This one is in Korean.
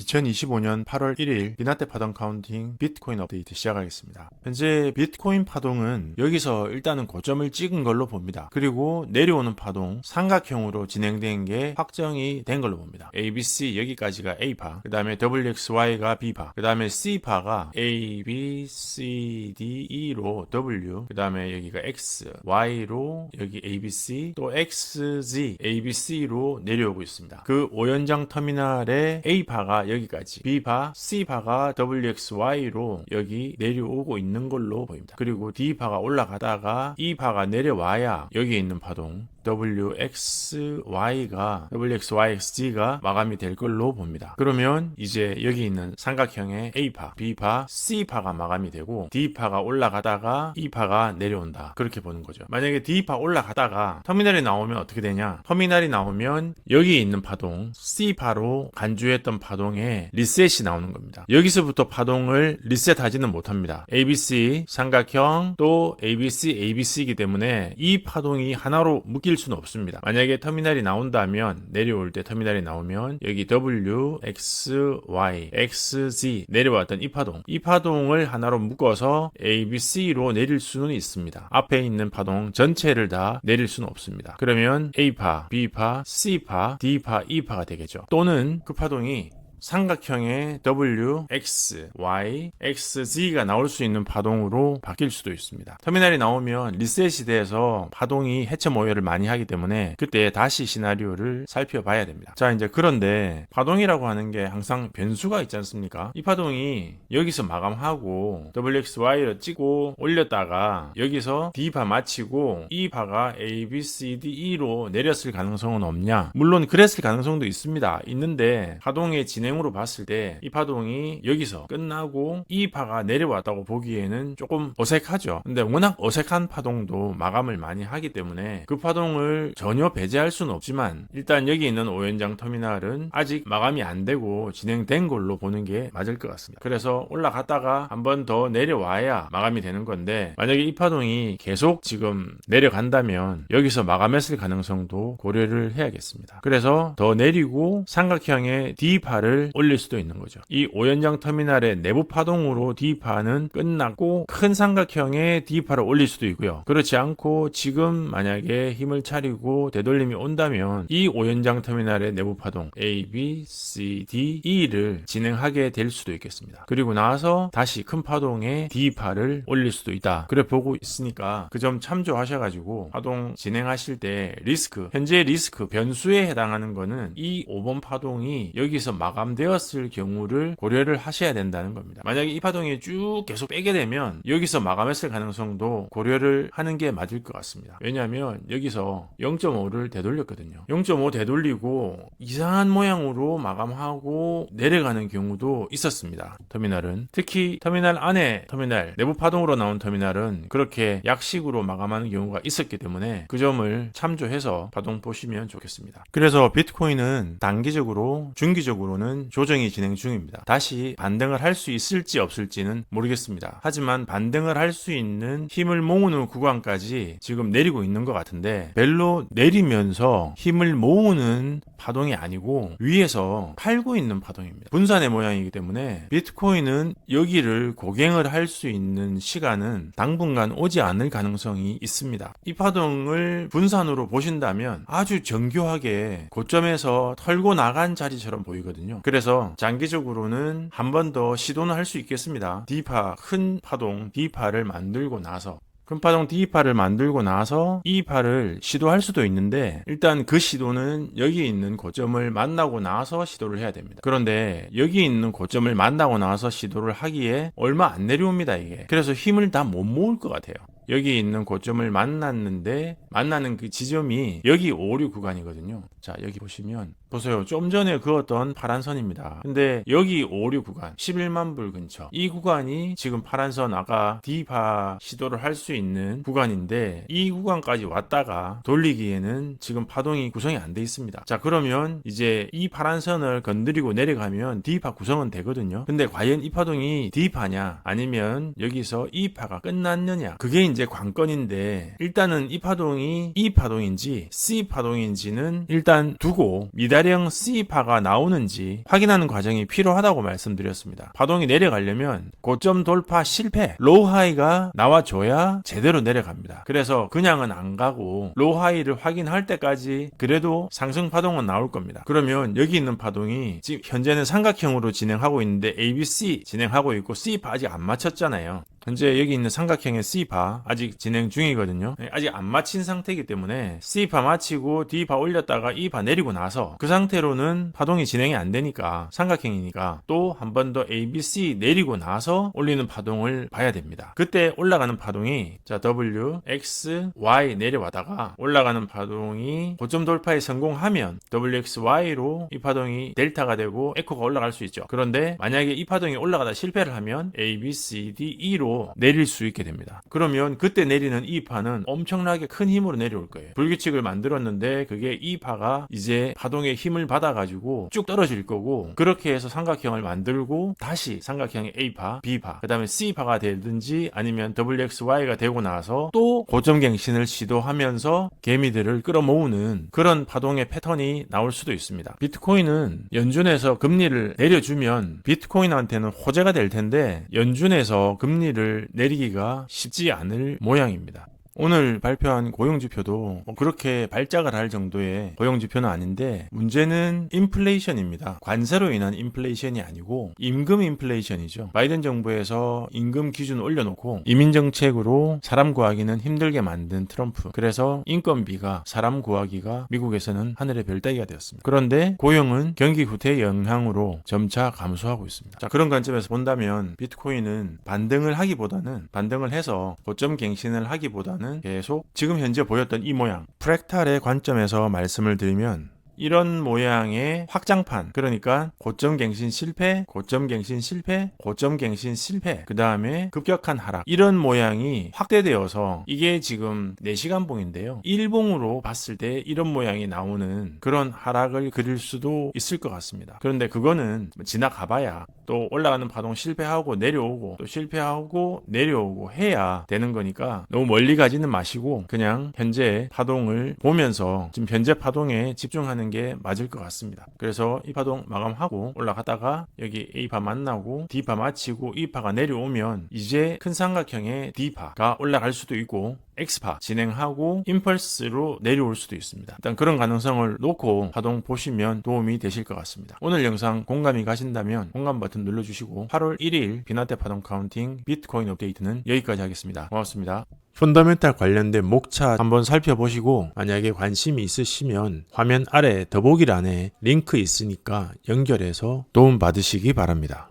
2025년 8월 1일 리나테 파동 카운팅 비트코인 업데이트 시작하겠습니다. 현재 비트코인 파동은 여기서 일단은 고점을 찍은 걸로 봅니다. 그리고 내려오는 파동 삼각형으로 진행된 게 확정이 된 걸로 봅니다. ABC 여기까지가 A파, 그 다음에 WXY가 B파, 그 다음에 C파가 A, B, C, D, E로 W, 그 다음에 여기가 X, Y로 여기 ABC, 또 XZ, ABC로 내려오고 있습니다. 그 오연장 터미널의 A파가 여기까지, B파, C파가 WXY로 여기 내려오고 있는 걸로 보입니다. 그리고 D파가 올라가다가 E파가 내려와야 여기에 있는 파동 WXY가 WXYXG가 마감이 될 걸로 봅니다. 그러면 이제 여기 있는 삼각형의 A파, B파, C파가 마감이 되고 D파가 올라가다가 E파가 내려온다. 그렇게 보는 거죠. 만약에 D파 올라가다가 터미널이 나오면 어떻게 되냐? 터미널이 나오면 여기 있는 파동 C파로 간주했던 파동에 리셋이 나오는 겁니다. 여기서부터 파동을 리셋하지는 못합니다. ABC 삼각형 또 ABC ABC이기 때문에 이 파동이 하나로 묶일 수는 없습니다. 만약에 터미널이 나온다면 내려올 때 터미널이 나오면 여기 W, X, Y, XZ 내려왔던 이 파동 이 파동을 하나로 묶어서 ABC로 내릴 수는 있습니다. 앞에 있는 파동 전체를 다 내릴 수는 없습니다. 그러면 A파, B파, C파, D파, E파가 되겠죠. 또는 그 파동이 삼각형의 W, X, Y, XZ가 나올 수 있는 파동으로 바뀔 수도 있습니다. 터미널이 나오면 리셋이 돼서 파동이 해체 모여를 많이 하기 때문에 그때 다시 시나리오를 살펴봐야 됩니다. 자, 이제 그런데 파동이라고 하는 게 항상 변수가 있지 않습니까? 이 파동이 여기서 마감하고 WXY를 찍고 올렸다가 여기서 D파 마치고 E파가 A, B, C, D, E로 내렸을 가능성은 없냐? 물론 그랬을 가능성도 있습니다. 있는데 파동의 진행 진행으로 봤을 때 이 파동이 여기서 끝나고 이 파가 내려왔다고 보기에는 조금 어색하죠. 근데 워낙 어색한 파동도 마감을 많이 하기 때문에 그 파동을 전혀 배제할 수는 없지만 일단 여기 있는 오연장 터미널은 아직 마감이 안 되고 진행된 걸로 보는 게 맞을 것 같습니다. 그래서 올라갔다가 한 번 더 내려와야 마감이 되는 건데 만약에 이 파동이 계속 지금 내려간다면 여기서 마감했을 가능성도 고려를 해야겠습니다. 그래서 더 내리고 삼각형의 D파를 올릴 수도 있는 거죠. 이 오연장 터미널의 내부 파동으로 D파는 끝났고 큰 삼각형의 D파를 올릴 수도 있고요. 그렇지 않고 지금 만약에 힘을 차리고 되돌림이 온다면 이 오연장 터미널의 내부 파동 A, B, C, D, E를 진행하게 될 수도 있겠습니다. 그리고 나서 다시 큰 파동의 D파를 올릴 수도 있다. 그래 보고 있으니까 그 점 참조하셔가지고 파동 진행하실 때 리스크 현재 리스크 변수에 해당하는 거는 이 5번 파동이 여기서 마감 되었을 경우를 고려를 하셔야 된다는 겁니다. 만약에 이 파동이 쭉 계속 빼게 되면 여기서 마감했을 가능성도 고려를 하는 게 맞을 것 같습니다. 왜냐하면 여기서 0.5를 되돌렸거든요. 0.5 되돌리고 이상한 모양으로 마감하고 내려가는 경우도 있었습니다. 터미널은 특히 터미널 안에 터미널 내부 파동으로 나온 터미널은 그렇게 약식으로 마감하는 경우가 있었기 때문에 그 점을 참조해서 파동 보시면 좋겠습니다. 그래서 비트코인은 단기적으로 중기적으로는 조정이 진행 중입니다. 다시 반등을 할 수 있을지 없을지는 모르겠습니다. 하지만 반등을 할 수 있는 힘을 모으는 구간까지 지금 내리고 있는 것 같은데 별로 내리면서 힘을 모으는 파동이 아니고 위에서 팔고 있는 파동입니다. 분산의 모양이기 때문에 비트코인은 여기를 고갱을 할 수 있는 시간은 당분간 오지 않을 가능성이 있습니다. 이 파동을 분산으로 보신다면 아주 정교하게 고점에서 털고 나간 자리처럼 보이거든요. 그래서 장기적으로는 한 번 더 시도는 할 수 있겠습니다. D파 큰 파동 D파를 만들고 나서 큰파동 D파를 만들고 나서 E파를 시도할 수도 있는데 일단 그 시도는 여기 있는 고점을 만나고 나서 시도를 해야 됩니다. 그런데 여기 있는 고점을 만나고 나서 시도를 하기에 얼마 안 내려옵니다 이게. 그래서 힘을 다 못 모을 것 같아요. 여기 있는 고점을 만났는데 만나는 그 지점이 여기 오류 구간이거든요. 자 여기 보시면 보세요. 좀 전에 그었던 파란 선입니다. 근데 여기 오류 구간 11만 불 근처 이 구간이 지금 파란 선 아까 D파 시도를 할 수 있는 구간인데 이 구간까지 왔다가 돌리기에는 지금 파동이 구성이 안 돼 있습니다. 자 그러면 이제 이 파란 선을 건드리고 내려가면 D파 구성은 되거든요. 근데 과연 이 파동이 D파냐 아니면 여기서 E파가 끝났느냐 그게 이제 관건인데 일단은 이 파동이 E 파동인지 C 파동인지는 일단 두고 미달 기다령 C파가 나오는지 확인하는 과정이 필요하다고 말씀드렸습니다. 파동이 내려가려면 고점 돌파 실패, 로우하이가 나와줘야 제대로 내려갑니다. 그래서 그냥은 안 가고 로우하이를 확인할 때까지 그래도 상승 파동은 나올 겁니다. 그러면 여기 있는 파동이 지금 현재는 삼각형으로 진행하고 있는데 ABC 진행하고 있고 C파 아직 안 맞췄잖아요. 현재 여기 있는 삼각형의 C파 아직 진행 중이거든요. 네, 아직 안 마친 상태이기 때문에 C파 마치고 D파 올렸다가 E파 내리고 나서 그 상태로는 파동이 진행이 안 되니까 삼각형이니까 또 한 번 더 ABC 내리고 나서 올리는 파동을 봐야 됩니다. 그때 올라가는 파동이 자 W, X, Y 내려와다가 올라가는 파동이 고점 돌파에 성공하면 WXY로 이 파동이 델타가 되고 에코가 올라갈 수 있죠. 그런데 만약에 이 파동이 올라가다 실패를 하면 A, B, C, D, E로 내릴 수 있게 됩니다. 그러면 그때 내리는 이 파는 엄청나게 큰 힘으로 내려올 거예요. 불규칙을 만들었는데 그게 이 파가 이제 파동의 힘을 받아가지고 쭉 떨어질 거고 그렇게 해서 삼각형을 만들고 다시 삼각형의 A파, B파, 그 다음에 C파가 되든지 아니면 WXY가 되고 나서 또 고점갱신을 시도하면서 개미들을 끌어모으는 그런 파동의 패턴이 나올 수도 있습니다. 비트코인은 연준에서 금리를 내려주면 비트코인한테는 호재가 될 텐데 연준에서 금리를 내리기가 쉽지 않을 모양입니다. 오늘 발표한 고용지표도 뭐 그렇게 발작을 할 정도의 고용지표는 아닌데 문제는 인플레이션입니다. 관세로 인한 인플레이션이 아니고 임금 인플레이션이죠. 바이든 정부에서 임금 기준 올려놓고 이민 정책으로 사람 구하기는 힘들게 만든 트럼프. 그래서 인건비가 사람 구하기가 미국에서는 하늘의 별따기가 되었습니다. 그런데 고용은 경기 후퇴의 영향으로 점차 감소하고 있습니다. 자 그런 관점에서 본다면 비트코인은 반등을 하기보다는 반등을 해서 고점 갱신을 하기보다는 계속 지금 현재 보였던 이 모양. 프랙탈의 관점에서 말씀을 드리면 이런 모양의 확장판 그러니까 고점 갱신 실패 고점 갱신 실패 고점 갱신 실패 그 다음에 급격한 하락. 이런 모양이 확대되어서 이게 지금 4시간 봉인데요. 1봉으로 봤을 때 이런 모양이 나오는 그런 하락을 그릴 수도 있을 것 같습니다. 그런데 그거는 지나가 봐야 또 올라가는 파동 실패하고 내려오고 또 실패하고 내려오고 해야 되는 거니까 너무 멀리 가지는 마시고 그냥 현재 파동을 보면서 지금 현재 파동에 집중하는 게 맞을 것 같습니다. 그래서 이 파동 마감하고 올라가다가 여기 A파 만나고 D파 마치고 E파가 내려오면 이제 큰 삼각형의 D파가 올라갈 수도 있고 X파 진행하고 임펄스로 내려올 수도 있습니다. 일단 그런 가능성을 놓고 파동 보시면 도움이 되실 것 같습니다. 오늘 영상 공감이 가신다면 공감 버튼 눌러주시고 8월 1일 비나테 파동 카운팅 비트코인 업데이트는 여기까지 하겠습니다. 고맙습니다. 펀더멘탈 관련된 목차 한번 살펴보시고 만약에 관심이 있으시면 화면 아래 더보기란에 링크 있으니까 연결해서 도움 받으시기 바랍니다.